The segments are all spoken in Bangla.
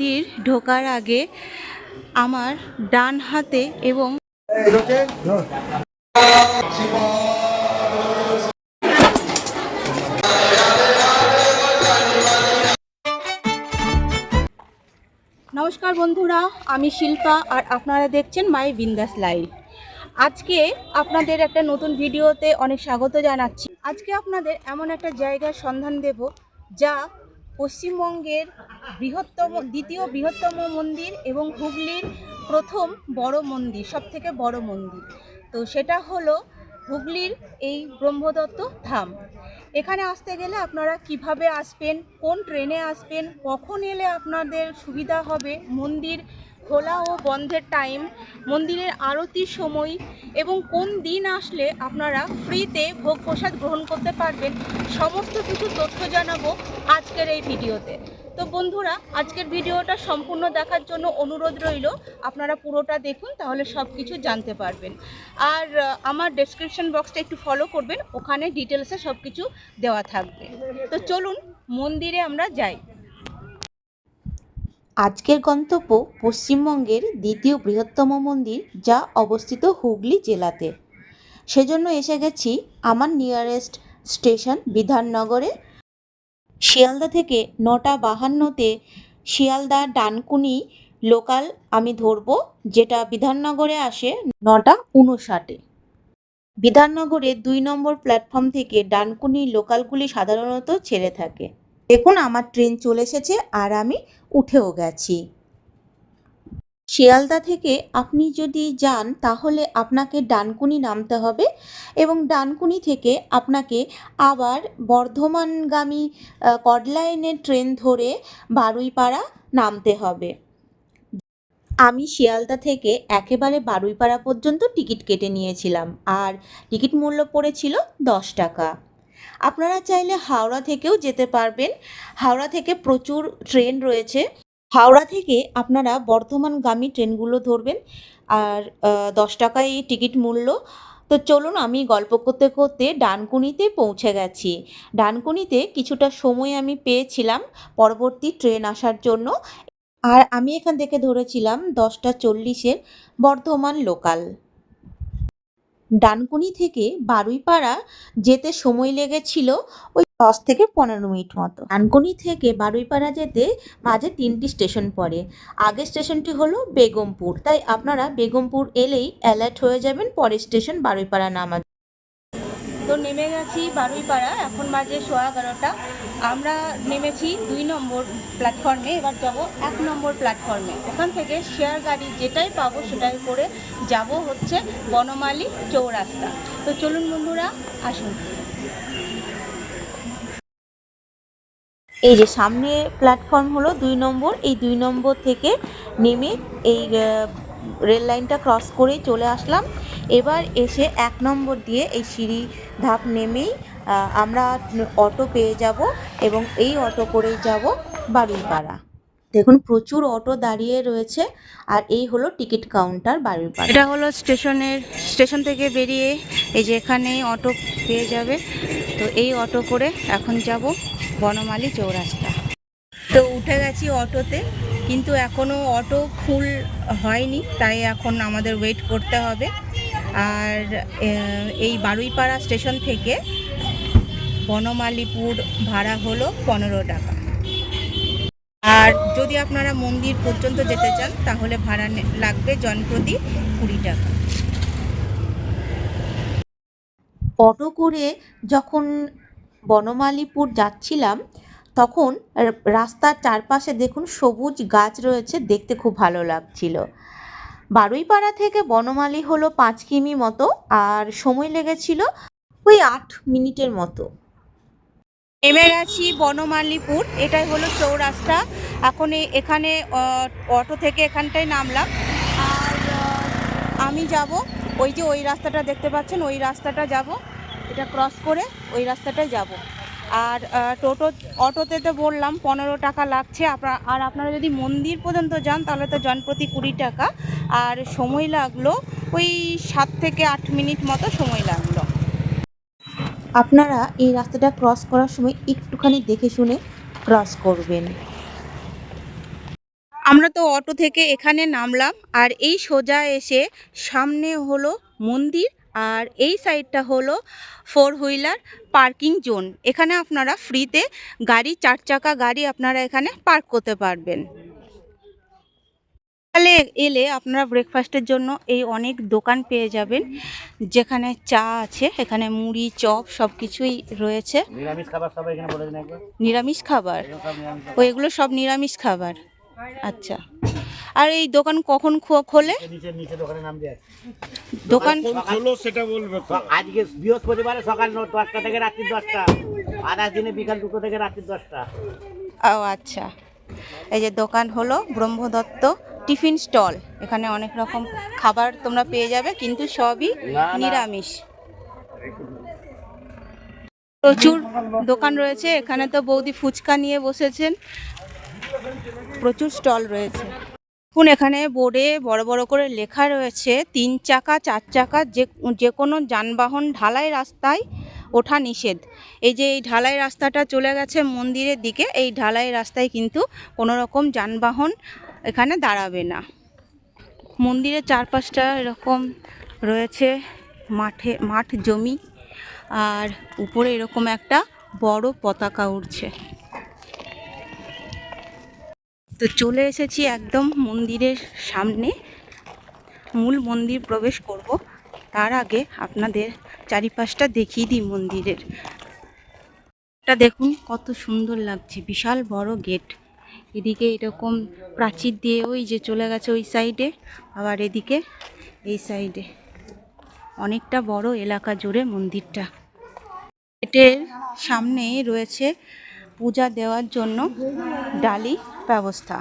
মন্দির ঢোকার আগে আমার ডান হাতে এবং নমস্কার বন্ধুরা, আমি শিল্পা আর আপনারা দেখছেন মাই বিন্দাস লাইভ আজকে আপনাদের একটা নতুন ভিডিওতে অনেক স্বাগত জানাচ্ছি। আজকে আপনাদের এমন একটা জায়গার সন্ধান দেব যা পশ্চিমবঙ্গের বৃহত্তম, দ্বিতীয় বৃহত্তম মন্দির এবং হুগলির প্রথম বড় মন্দির সব থেকে বড় মন্দির। তো সেটা হলো হুগলির এই ব্রহ্মদত্ত ধাম। এখানে আসতে গেলে আপনারা কীভাবে আসবেন, কোন ট্রেনে আসবেন, কখন এলে আপনাদের সুবিধা হবে, মন্দির খোলা ও বন্ধের টাইম মন্দিরের আরতির সময় এবং কোন দিন আসলে আপনারা ফ্রিতে ভোগ প্রসাদ গ্রহণ করতে পারবেন, সমস্ত কিছু তথ্য জানাব আজকের এই ভিডিওতে তো বন্ধুরা, আজকের ভিডিওটা সম্পূর্ণ দেখার জন্য অনুরোধ রইল। আপনারা পুরোটা দেখুন, তাহলে সব কিছু জানতে পারবেন। আর আমার ডেসক্রিপশন বক্সটা একটু ফলো করবেন, ওখানে ডিটেলসে সব কিছু দেওয়া থাকবে। তো চলুন, মন্দিরে আমরা যাই। আজকের গন্তব্য পশ্চিমবঙ্গের দ্বিতীয় বৃহত্তম মন্দির, যা অবস্থিত হুগলি জেলাতে। সেজন্য এসে গেছি আমার নিয়ারেস্ট স্টেশন বিধাননগরে। শিয়ালদা থেকে নটা বাহান্নতে শিয়ালদা ডানকুনি লোকাল আমি ধরবো, যেটা বিধাননগরে আসে নটা উনষাটে। বিধাননগরে দুই নম্বর প্ল্যাটফর্ম থেকে ডানকুনি লোকালগুলি সাধারণত ছেড়ে থাকে। দেখুন, আমার ট্রেন চলে এসেছে আর আমি উঠেও গেছি। শিয়ালদা থেকে আপনি যদি যান, তাহলে আপনাকে ডানকুনি নামতে হবে এবং ডানকুনি থেকে আপনাকে আবার বর্ধমানগামী কডলাইনের ট্রেন ধরে বারুইপাড়া নামতে হবে। আমি শিয়ালদা থেকে একেবারে বারুইপাড়া পর্যন্ত টিকিট কেটে নিয়েছিলাম আর টিকিট মূল্য পড়েছিল দশ টাকা। আপনারা চাইলে হাওড়া থেকেও যেতে পারবেন। হাওড়া থেকে প্রচুর ট্রেন রয়েছে। হাওড়া থেকে আপনারা বর্ধমানগামী ট্রেনগুলো ধরবেন আর দশ টাকায় টিকিট মূল্য। তো চলুন আমি গল্প করতে করতে ডানকুনিতে পৌঁছে গেছি। ডানকুনিতে কিছুটা সময় আমি পেয়েছিলাম পরবর্তী ট্রেন আসার জন্য। আর আমি এখান থেকে ধরেছিলাম দশটা চল্লিশের বর্ধমান লোকাল। ডানকুনি থেকে বারুইপাড়া যেতে সময় লেগেছিল ওই দশ থেকে পনেরো মিনিট মতো। ডানকুনি থেকে বারুইপাড়া যেতে মাঝে তিনটি স্টেশন পড়ে। আগের স্টেশনটি হলো বেগমপুর। তাই আপনারা বেগমপুর এলেই অ্যালার্ট হয়ে যাবেন, পরের স্টেশন বারুইপাড়া নামা তো নেমে গেছি বারুইপাড়া, এখন বাজে সোয়া এগারোটা। আমরা নেমেছি দুই নম্বর প্ল্যাটফর্মে এবার যাব এক নম্বর প্ল্যাটফর্মে ওখান থেকে শেয়ার গাড়ি যেটাই পাবো সেটাই করে যাব হচ্ছে বনমালী চৌরাস্তা। তো চলুন বন্ধুরা, আসুন। এই যে সামনে প্ল্যাটফর্ম হলো দুই নম্বর, এই দুই নম্বর থেকে নেমে এই রেল লাইনটা ক্রস করে চলে আসলাম। এবার এসে এক নম্বর দিয়ে এই সিঁড়ি ধাপ নেমেই আমরা অটো পেয়ে যাব এবং এই অটো করেই যাব বারুইপাড়া। দেখুন, প্রচুর অটো দাঁড়িয়ে রয়েছে আর এই হলো টিকিট কাউন্টার বারুইপাড়া। এটা হলো স্টেশনের, স্টেশন থেকে বেরিয়ে এই যে এখানে অটো পেয়ে যাবে। তো এই অটো করে এখন যাব বনমালী চৌরাস্তা। তো উঠে গেছি অটোতে, কিন্তু এখনও অটো ফুল হয়নি, তাই এখন আমাদের ওয়েট করতে হবে। আর এই বারুইপাড়া স্টেশন থেকে বনমালীপুর ভাড়া হলো পনেরো টাকা। আর যদি আপনারা মন্দির পর্যন্ত যেতে চান, তাহলে ভাড়া লাগবে জনপ্রতি কুড়ি টাকা। অটো করে যখন বনমালীপুর যাচ্ছিলাম, তখন রাস্তার চারপাশে দেখুন সবুজ গাছ রয়েছে, দেখতে খুব ভালো লাগছিল। বারুইপাড়া থেকে বনমালী হলো পাঁচ কিমি মতো, আর সময় লেগেছিল ওই আট মিনিটের মতো। নেমে গেছি বনমালীপুর, এটাই হলো চৌরাস্তা। এখন এখানে অটো থেকে এখানটায় নামলাম। আর আমি যাব, ওই যে ওই রাস্তাটা দেখতে পাচ্ছেন, ওই রাস্তাটা যাব। এটা ক্রস করে ওই রাস্তাটায় যাব। আর টোটো, অটোতে তো বললাম পনেরো টাকা লাগছে। আপনা- আর আপনারা যদি মন্দির পর্যন্ত যান, তাহলে তো জনপ্রতি কুড়ি টাকা। আর সময় লাগল ওই সাত থেকে আট মিনিট মতো সময় লাগল। আপনারা এই রাস্তাটা ক্রস করার সময় একটুখানি দেখে শুনে ক্রস করবেন। আমরা তো অটো থেকে এখানে নামলাম, আর এই সোজা এসে সামনে হলো মন্দির। আর এই সাইডটা হলো ফোর হুইলার পার্কিং জোন। এখানে আপনারা ফ্রিতে গাড়ি চার চাকা গাড়ি আপনারা এখানে পার্ক করতে পারবেন। তাহলে এলে আপনারা ব্রেকফাস্টের জন্য এই অনেক দোকান পেয়ে যাবেন যেখানে চা আছে এখানে মুড়ি চপ সব কিছুই রয়েছে নিরামিষ খাবার। ও এগুলো সব নিরামিষ খাবার। আচ্ছা। আর এই দোকান কখন খো- খোলে? খাবার। নিচে নিচে দোকানের নাম দিয়ে আছে। দোকান হলো সেটা বলবে আজকে বৃহস্পতিবারে সকাল ন- দশটা থেকে রাত্রি দশটা। আদার দিনে বিকাল দুটো থেকে রাত্রি দশটা। ও আচ্ছা। এই যে দোকান হলো ব্রহ্মদত্ত টিফিন স্টল। এখানে অনেক রকম খাবার তোমরা পেয়ে যাবে কিন্তু সবই। নিরামিষ। প্রচুর দোকান রয়েছে। এখানে তো বৌদি ফুচকা নিয়ে বসেছেন। প্রচুর স্টল রয়েছে। এখন এখানে বোর্ডে বড় বড় করে লেখা রয়েছে, তিন চাকা, চার চাকা, যে যে কোনো যানবাহন ঢালাই রাস্তায় ওঠা নিষেধ। এই যে, এই ঢালাই রাস্তাটা চলে গেছে মন্দিরের দিকে, এই ঢালাই রাস্তায় কিন্তু কোনো রকম যানবাহন এখানে দাঁড়াবে না। মন্দিরের চারপাশটা এরকম রয়েছে, মাঠে, মাঠ জমি, আর উপরে এরকম একটা বড় পতাকা উঠছে তো চলে এসেছি একদম মন্দিরের সামনে। মূল মন্দির প্রবেশ করব। তার আগে আপনাদের চারিপাশটা দেখিয়ে দিই মন্দিরের। এটা দেখুন, কত সুন্দর লাগছে, বিশাল বড় গেট। এদিকে এরকম প্রাচীর দিয়ে ওই যে চলে গেছে ওই সাইডে, আবার এদিকে এই সাইডে। অনেকটা বড় এলাকা জুড়ে মন্দিরটা। গেটের সামনেই রয়েছে পূজা দেওয়ার জন্য ডালি ব্যবস্থা।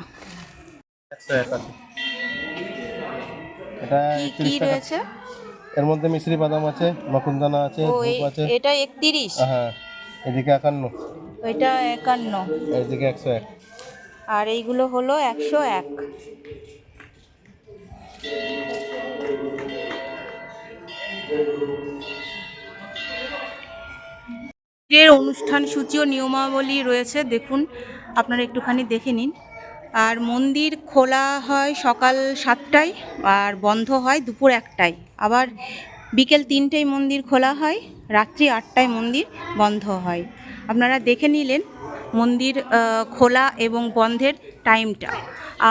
এটা কি রয়েছে? এর মধ্যে মিশ্রি বাদাম আছে মকুনদানা আছে ধূপ আছে। এটা একত্রিশ? হ্যাঁ এদিকে একান্ন। ওইটা একান্ন। এদিকে একশো এক। আর এইগুলো হলো একশো এক। এর অনুষ্ঠান সূচি ও নিয়মাবলী রয়েছে, দেখুন, আপনারা একটুখানি দেখে নিন। আর মন্দির খোলা হয় সকাল সাতটায় আর বন্ধ হয় দুপুর একটায়। আবার বিকেল তিনটেয় মন্দির খোলা হয়, রাত্রি আটটায় মন্দির বন্ধ হয়। আপনারা দেখে নিলেন মন্দির খোলা এবং বন্ধের টাইমটা।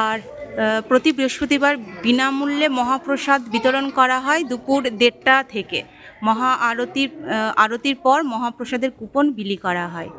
আর প্রতি বৃহস্পতিবার বিনামূল্যে মহাপ্রসাদ বিতরণ করা হয় দুপুর দেড়টা থেকে। মহা আরতির আরতির পর মহাপ্রসাদের কুপন বিলি করা হয়।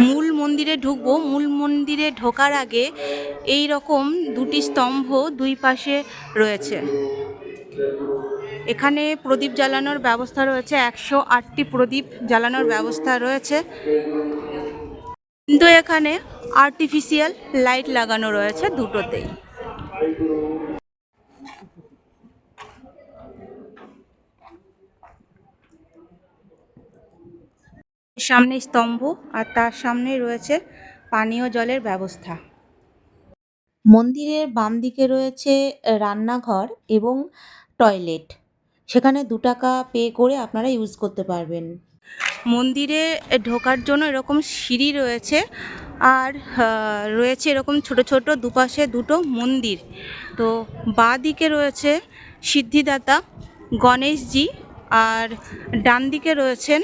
মূল মন্দিরে ঢুকবো। মূল মন্দিরে ঢোকার আগে এই রকম দুটি স্তম্ভ দুই পাশে রয়েছে। এখানে প্রদীপ জ্বালানোর ব্যবস্থা রয়েছে। একশো আটটি প্রদীপ জ্বালানোর ব্যবস্থা রয়েছে। কিন্তু এখানে আর্টিফিশিয়াল লাইট লাগানো রয়েছে দুটোতেই। সামনে স্তম্ভ আর তার সামনে রয়েছে পানীয় জলের ব্যবস্থা। মন্দিরের বাম দিকে রয়েছে রান্নাঘর এবং টয়লেট। সেখানে দু টাকা পে করে আপনারা ইউজ করতে পারবেন। মন্দিরে ঢোকার জন্য এরকম সিঁড়ি রয়েছে আর রয়েছে এরকম ছোট ছোট দুপাশে দুটো মন্দির। তো বাঁ দিকে রয়েছে সিদ্ধিদাতা, গণেশজি আর ডান দিকে রয়েছেন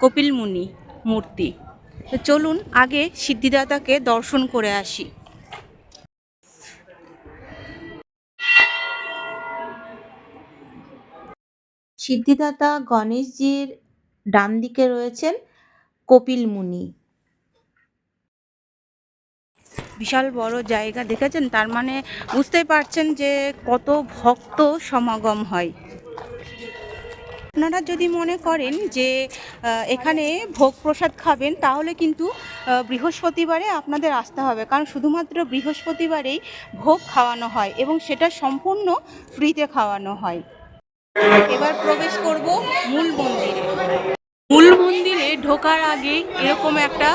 কপিল মুনি মূর্তি। তো চলুন আগে সিদ্ধিদাতাকে দর্শন করে আসি। সিদ্ধিদাতা গণেশজির ডান দিকে রয়েছেন কপিল মুনি বিশাল বড় জায়গা, দেখেছেন? তার মানে বুঝতেই পারছেন যে কত ভক্ত সমাগম হয়। আপনারা যদি মনে করেন যে এখানে ভোগ প্রসাদ খাবেন, তাহলে কিন্তু বৃহস্পতিবারে আপনাদের আসতে হবে। কারণ শুধুমাত্র বৃহস্পতিবারেই ভোগ খাওয়ানো হয় এবং সেটা সম্পূর্ণ ফ্রিতে খাওয়ানো হয়। এবার প্রবেশ করব মূল মন্দিরে। মূল মন্দিরে ঢোকার আগে এরকম একটা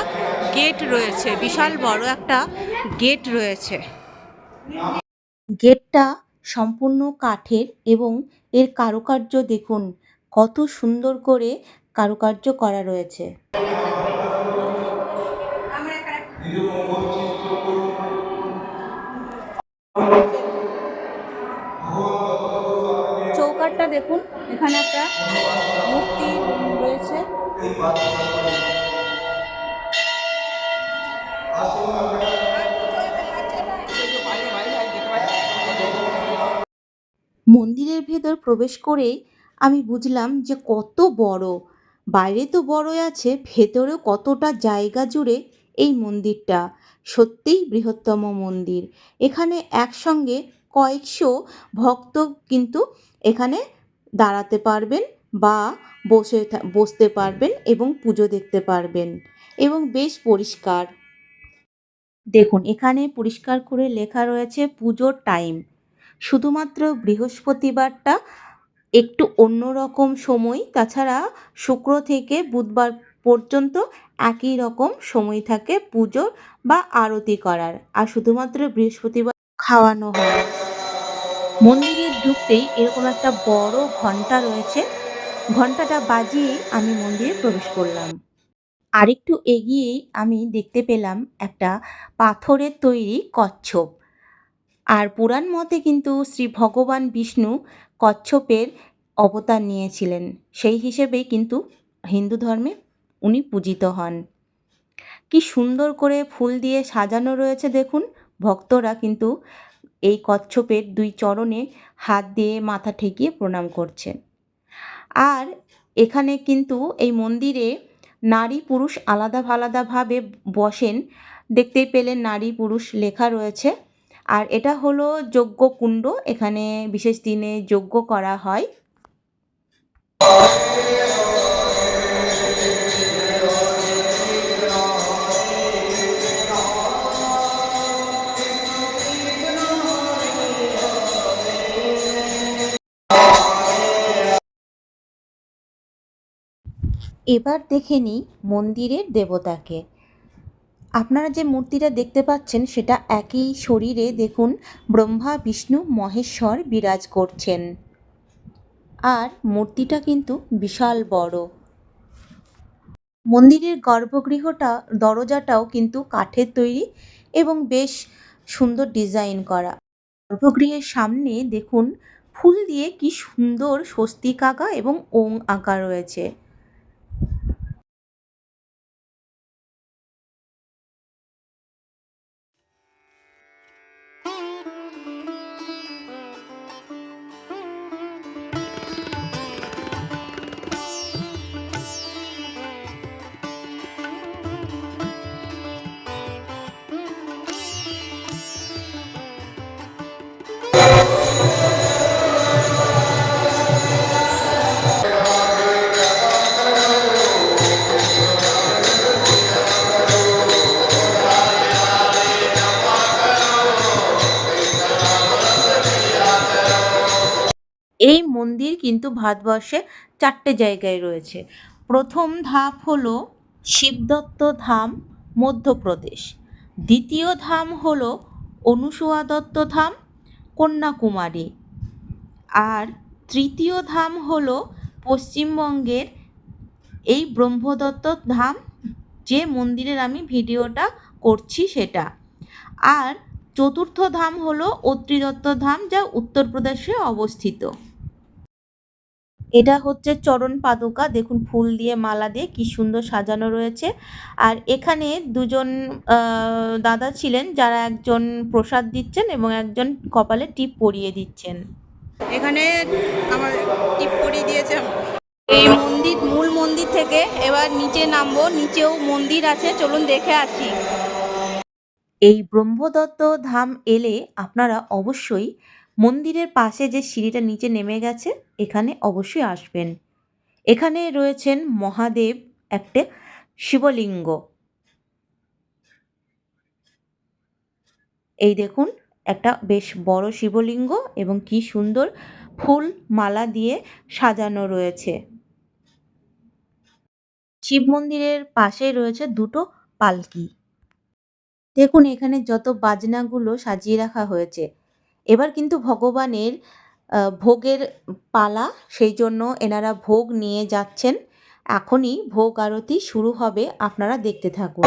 গেট রয়েছে, বিশাল বড় একটা গেট রয়েছে। গেটটা সম্পূর্ণ কাঠের এবং এর কারুকার্য দেখুন কত সুন্দর করে কারুকার্য করা রয়েছে। চৌকাটটা দেখুন, এখানে একটা মূর্তি রয়েছে। মন্দিরের ভেতর প্রবেশ করেই আমি বুঝলাম যে কত বড়। বাইরে তো বড়ই আছে, ভেতরেও কতটা জায়গা জুড়ে এই মন্দিরটা। সত্যিই বৃহত্তম মন্দির। এখানে একসঙ্গে কয়েকশো ভক্ত কিন্তু এখানে দাঁড়াতে পারবেন বা বসে বসতে পারবেন এবং পুজো দেখতে পারবেন এবং বেশ পরিষ্কার। দেখুন, এখানে পরিষ্কার করে লেখা রয়েছে পুজোর টাইম। শুধুমাত্র বৃহস্পতিবারটা একটু অন্যরকম সময়, তাছাড়া শুক্র থেকে বুধবার পর্যন্ত একই রকম সময় থাকে পুজো বা আরতি করার, আর শুধুমাত্র বৃহস্পতিবার খাওয়ানো হয়। মন্দিরে ঢুকতেই এরকম একটা বড় ঘণ্টা রয়েছে। ঘন্টাটা বাজিয়ে আমি মন্দিরে প্রবেশ করলাম। আরেকটু এগিয়েই আমি দেখতে পেলাম একটা পাথরের তৈরি কচ্ছপ। আর পুরাণ মতে কিন্তু শ্রী ভগবান বিষ্ণু কচ্ছপের অবতার নিয়েছিলেন। সেই হিসেবেই কিন্তু হিন্দু ধর্মে উনি পূজিত হন। কি সুন্দর করে ফুল দিয়ে সাজানো রয়েছে দেখুন। ভক্তরা কিন্তু এই কচ্ছপের দুই চরণে হাত দিয়ে মাথা ঠেকিয়ে প্রণাম করছেন। আর এখানে কিন্তু এই মন্দিরে নারী পুরুষ আলাদা আলাদাভাবে বসেন। দেখতেই পেলেন নারী পুরুষ লেখা রয়েছে। আর এটা হলো যজ্ঞ কুণ্ড। এখানে বিশেষ দিনে যজ্ঞ করা হয়। এবার দেখে নিই মন্দিরের দেবতাকে। আপনারা যে মূর্তিটা দেখতে পাচ্ছেন, সেটা একই শরীরে দেখুন, ব্রহ্মা, বিষ্ণু, মহেশ্বর বিরাজ করছেন। আর মূর্তিটা কিন্তু বিশাল বড়। মন্দিরের গর্ভগৃহটা, দরজাটাও কিন্তু কাঠের তৈরি এবং বেশ সুন্দর ডিজাইন করা। গর্ভগৃহের সামনে দেখুন, ফুল দিয়ে কি সুন্দর স্বস্তিক আঁকা এবং ওং আঁকা রয়েছে। কিন্তু ভারতবর্ষে চারটে জায়গায় রয়েছে। প্রথম ধাপ হলো শিবদত্ত ধাম, মধ্যপ্রদেশ। দ্বিতীয় ধাম হল অনুসুয়া দত্ত ধাম, কন্যাকুমারী। আর তৃতীয় ধাম হল পশ্চিমবঙ্গের এই ব্রহ্মদত্ত ধাম, যে মন্দিরের আমি ভিডিওটা করছি সেটা। আর চতুর্থ ধাম হলো অত্রিদত্ত ধাম, যা উত্তরপ্রদেশে অবস্থিত। এটা হচ্ছে চরণ পাদুকা। দেখুন ফুল দিয়ে মালা দিয়ে কি সুন্দর সাজানো রয়েছে। আর এখানে দুজন দাদা ছিলেন যারা একজন প্রসাদ দিচ্ছেন এবং একজন কপালে টিপ পরিয়ে দিচ্ছেন। এখানে আমার টিপ পরিয়ে দিয়েছে এই মন্দির মূল মন্দির থেকে এবার নিচে নামবো। নিচেও মন্দির আছে। চলুন দেখে আসি। এই ব্রহ্মদত্ত ধাম এলে আপনারা অবশ্যই মন্দিরের পাশে যে সিঁড়িটা নিচে নেমে গেছে, এখানে অবশ্যই আসবেন। এখানে রয়েছেন মহাদেব একটা শিবলিঙ্গ। এই দেখুন, একটা বেশ বড় শিবলিঙ্গ এবং কি সুন্দর ফুল মালা দিয়ে সাজানো রয়েছে। শিব মন্দিরের পাশে রয়েছে দুটো পালকি। দেখুন, এখানে যত বাজনাগুলো সাজিয়ে রাখা হয়েছে। এবার কিন্তু ভগবানের ভোগের পালা, সেই জন্য এনারা ভোগ নিয়ে যাচ্ছেন। এখনই ভোগ আরতি শুরু হবে, আপনারা দেখতে থাকুন।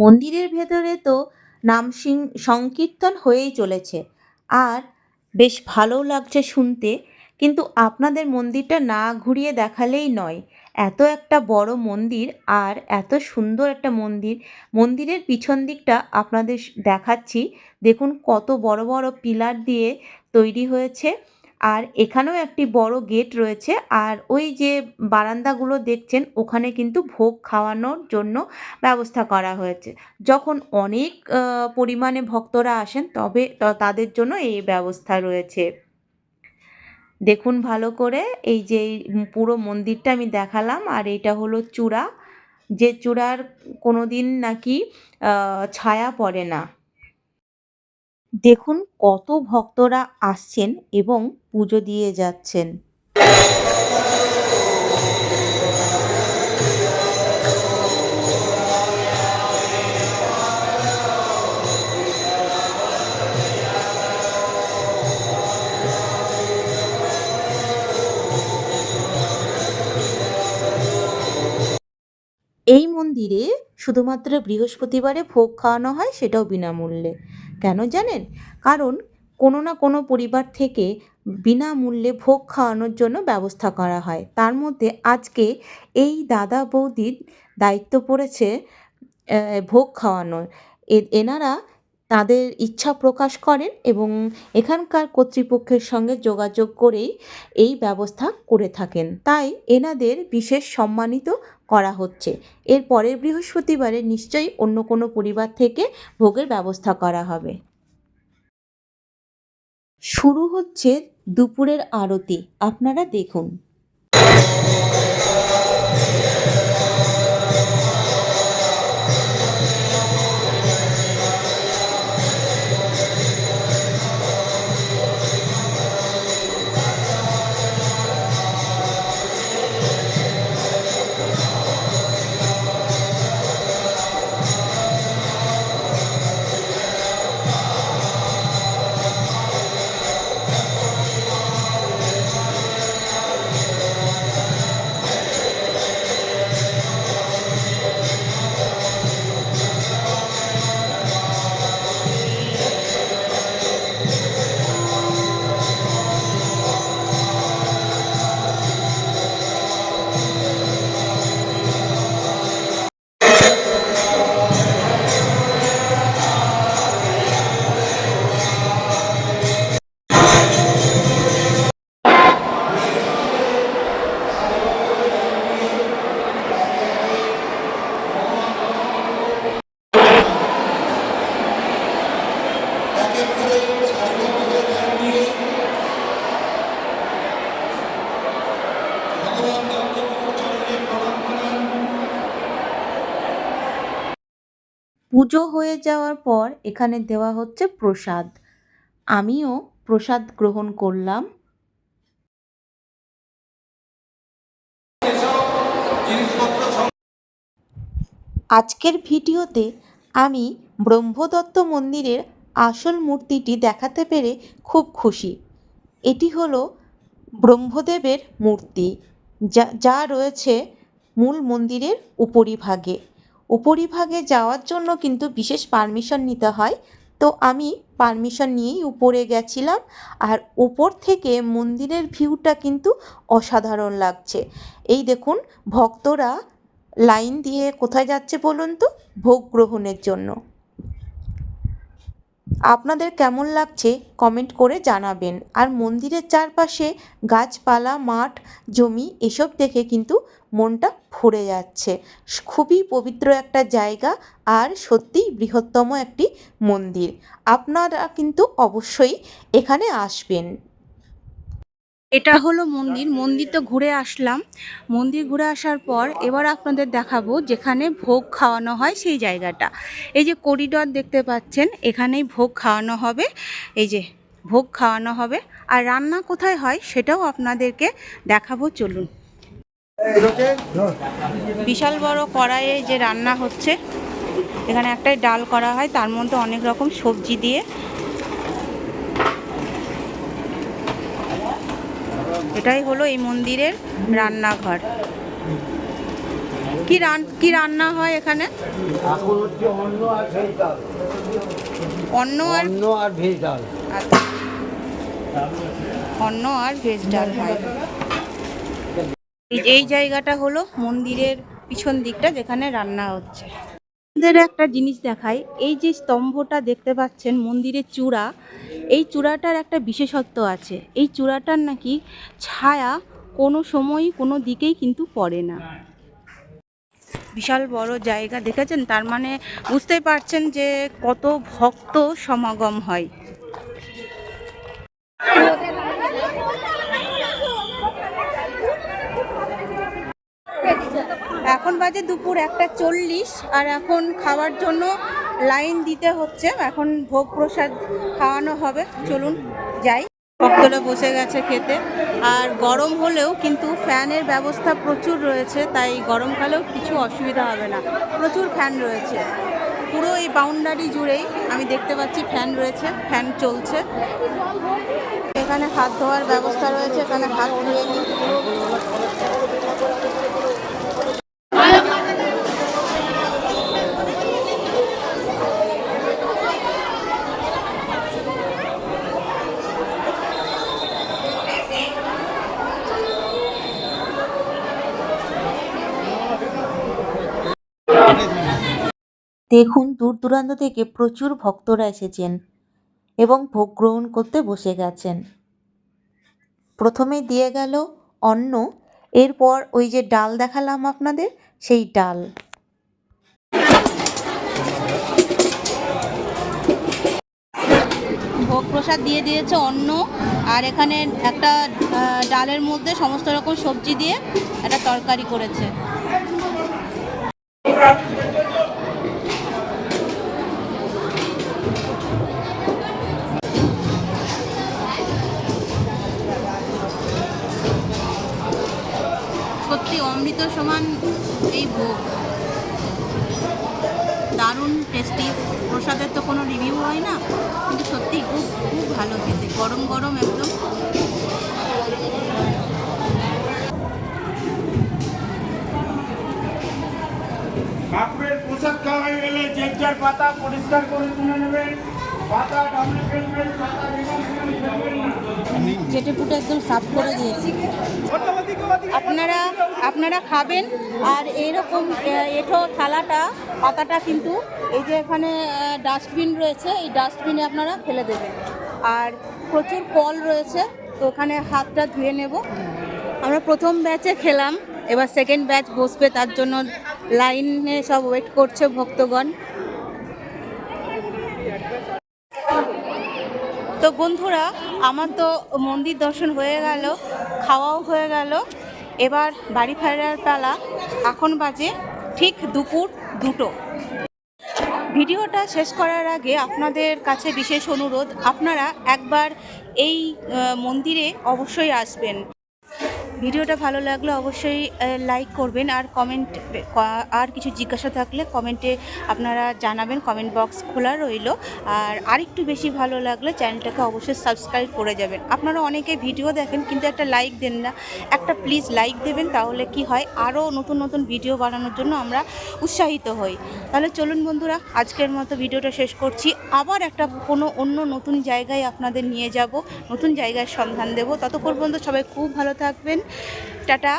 মন্দিরের ভেতরে তো নাম সংকীর্তন হয়েই চলেছে। আর বেশ ভালোও লাগছে শুনতে, কিন্তু আপনাদের মন্দিরটা না ঘুরিয়ে দেখালেই নয়। এত একটা বড় মন্দির আর এত সুন্দর একটা মন্দির। মন্দিরের পিছন দিকটা আপনাদের দেখাচ্ছি। দেখুন কত বড় বড় পিলার দিয়ে তৈরি হয়েছে। আর এখানেও একটি বড় গেট রয়েছে। আর ওই যে বারান্দাগুলো দেখছেন, ওখানে কিন্তু ভোগ খাওয়ানোর জন্য ব্যবস্থা করা হয়েছে। যখন অনেক পরিমাণে ভক্তরা আসেন, তবে তাদের জন্য এই ব্যবস্থা রয়েছে। দেখুন ভালো করে, এই যে পুরো মন্দিরটা আমি দেখালাম, আর এটা হলো চূড়া। যে চূড়ার কোনো দিন নাকি ছায়া পড়ে না। দেখুন কত ভক্তরা আসছেন এবং পুজো দিয়ে যাচ্ছেন। মন্দিরে শুধুমাত্র বৃহস্পতিবারে ভোগ খাওয়ানো হয় সেটাও বিনামূল্যে। কেন জানেন? কারণ কোনো না কোনো পরিবার থেকে বিনামূল্যে ভোগ খাওয়ানোর জন্য ব্যবস্থা করা হয়। তার মধ্যে আজকে এই দাদা বৌদির দায়িত্ব পড়েছে ভোগ খাওয়ানোর। এনারা তাদের ইচ্ছা প্রকাশ করেন এবং এখানকার কর্তৃপক্ষের সঙ্গে যোগাযোগ করেই এই ব্যবস্থা করে থাকেন। তাই এনাদের বিশেষ সম্মানিত করা হচ্ছে। এর পরের বৃহস্পতিবারে নিশ্চয়ই অন্য কোনো পরিবার থেকে ভোগের ব্যবস্থা করা হবে। শুরু হচ্ছে দুপুরের আরতি। আপনারা দেখুন। পুজো হয়ে যাওয়ার পর এখানে দেওয়া হচ্ছে প্রসাদ। আমিও প্রসাদ গ্রহণ করলাম। আজকের ভিডিওতে আমি ব্রহ্মদত্ত মন্দিরের আসল মূর্তিটি দেখাতে পেরে খুব খুশি। এটি হলো ব্রহ্মদেবের মূর্তি, যা যা রয়েছে মূল মন্দিরের উপরিভাগে। উপরিভাগে যাওয়ার জন্য কিন্তু বিশেষ পারমিশন নিতে হয়। তো আমি পারমিশন নিয়েই উপরে গেছিলাম আর উপর থেকে মন্দিরের ভিউটা কিন্তু অসাধারণ লাগছে। এই দেখুন, ভক্তরা লাইন দিয়ে কোথায় যাচ্ছে বলুন তো? ভোগ গ্রহণের জন্য। আপনাদের কেমন লাগছে কমেন্ট করে জানাবেন। আর মন্দিরের চারপাশে গাছপালা, মাঠ, জমি, এসব দেখে কিন্তু মনটা ভরে যাচ্ছে। খুবই পবিত্র একটা জায়গা আর সত্যিই বৃহত্তম একটি মন্দির। আপনারা কিন্তু অবশ্যই এখানে আসবেন। এটা হলো মন্দির। মন্দির তো ঘুরে আসলাম। মন্দির ঘুরে আসার পর এবার আপনাদের দেখাবো যেখানে ভোগ খাওয়ানো হয় সেই জায়গাটা। এই যে করিডর দেখতে পাচ্ছেন, এখানেই ভোগ খাওয়ানো হবে। এই যে ভোগ খাওয়ানো হবে। আর রান্না কোথায় হয় সেটাও আপনাদেরকে দেখাবো, চলুন। বিশাল বড় কড়াইয়ে যে রান্না হচ্ছে, এখানে একটাই ডাল করা হয়। তার মধ্যে অনেক রকম সবজি দিয়ে এটাই হলো এই মন্দিরের রান্নাঘর। কি রান কি রান্না হয় এখানে? অন্য আর অন্ন আর ভেজ ডাল। আচ্ছা। অন্ন আর ভেজ ডাল হয়। এই জায়গাটা হলো মন্দিরের পিছন দিকটা যেখানে রান্না হচ্ছে। আপনাদের একটা জিনিস দেখাই। এই যে স্তম্ভটা দেখতে পাচ্ছেন, মন্দিরের চূড়া, এই চূড়াটার একটা বিশেষত্ব আছে। এই চূড়াটার নাকি ছায়া কোনো সময়ই কোনো দিকেই কিন্তু পড়ে না। বিশাল বড় জায়গা দেখেছেন? তার মানে বুঝতেই পারছেন যে কত ভক্ত সমাগম হয়। এখন বাজে দুপুর একটা চল্লিশ, আর এখন খাওয়ার জন্য লাইন দিতে হচ্ছে। এখন ভোগ প্রসাদ খাওয়ানো হবে। চলুন যাই। ভক্তরা বসে গেছে খেতে। আর গরম হলেও কিন্তু ফ্যানের ব্যবস্থা প্রচুর রয়েছে, তাই গরমকালেও কিছু অসুবিধা হবে না। প্রচুর ফ্যান রয়েছে। পুরো এই বাউন্ডারি জুড়েই আমি দেখতে পাচ্ছি ফ্যান রয়েছে, ফ্যান চলছে। এখানে হাত ধোয়ার ব্যবস্থা রয়েছে, এখানে হাত ধুয়ে নিই দেখুন দূর দূরান্ত থেকে প্রচুর ভক্তরা এসেছেন এবং ভোগ গ্রহণ করতে বসে গেছেন। প্রথমে দিয়ে গেল অন্ন, এরপর ওই যে ডাল দেখালাম আপনাদের, সেই ডাল। ভোগ প্রসাদ দিয়ে দিয়েছে অন্ন, আর এখানে একটা ডালের মধ্যে সমস্ত রকম সবজি দিয়ে একটা তরকারি করেছে। ভোগ দারুণ টেস্টি প্রসাদের তো কোনো রিভিউ হয় না কিন্তু সত্যি খুব খুব ভালো খেতে। গরম গরম একদম। ঠাকুরের প্রসাদ খাওয়া হয়ে গেলে যে যার পাতা পরিষ্কার করে তুলে নেবেন পাতা ফেলবেন পাতা পুটে একদম সাফ করে দিয়েছি। আপনারা আপনারা খাবেন। আর এইরকম আহ, এঁঠো থালাটা পাতাটা কিন্তু এই যে এখানে ডাস্টবিন রয়েছে এই ডাস্টবিনে আপনারা ফেলে দেবেন। আর প্রচুর কল রয়েছে তো ওখানে হাতটা ধুয়ে নেব। আমরা প্রথম ব্যাচে খেলাম এবার সেকেন্ড ব্যাচ বসবে তার জন্য লাইনে সব ওয়েট করছে ভক্তগণ। তো বন্ধুরা আমার তো মন্দির দর্শন হয়ে গেল খাওয়াও হয়ে গেল। এবার বাড়ি ফেরার পালা এখন বাজে ঠিক দুপুর দুটো। ভিডিওটা শেষ করার আগে আপনাদের কাছে বিশেষ অনুরোধ, আপনারা একবার এই মন্দিরে অবশ্যই আসবেন। ভিডিওটা ভালো লাগলে অবশ্যই লাইক করবেন আর কমেন্ট আর কিছু জিজ্ঞাসা থাকলে কমেন্টে আপনারা জানাবেন কমেন্ট বক্স খোলা রইল। আর আরেকটু বেশি ভালো লাগলে চ্যানেলটাকে অবশ্যই সাবস্ক্রাইব করে যাবেন। আপনারা অনেকে ভিডিও দেখেন কিন্তু একটা লাইক দেন না। একটা প্লিজ লাইক দেবেন, তাহলে কি হয়? আরও নতুন নতুন ভিডিও বানানোর জন্য আমরা উৎসাহিত হই। তাহলে চলুন বন্ধুরা, আজকের মতো ভিডিওটা শেষ করছি। আবার একটা কোনো অন্য নতুন জায়গায় আপনাদের নিয়ে যাব। নতুন জায়গার সন্ধান দেব। ততক্ষণ পর্যন্ত সবাই খুব ভালো থাকবেন। টাটা।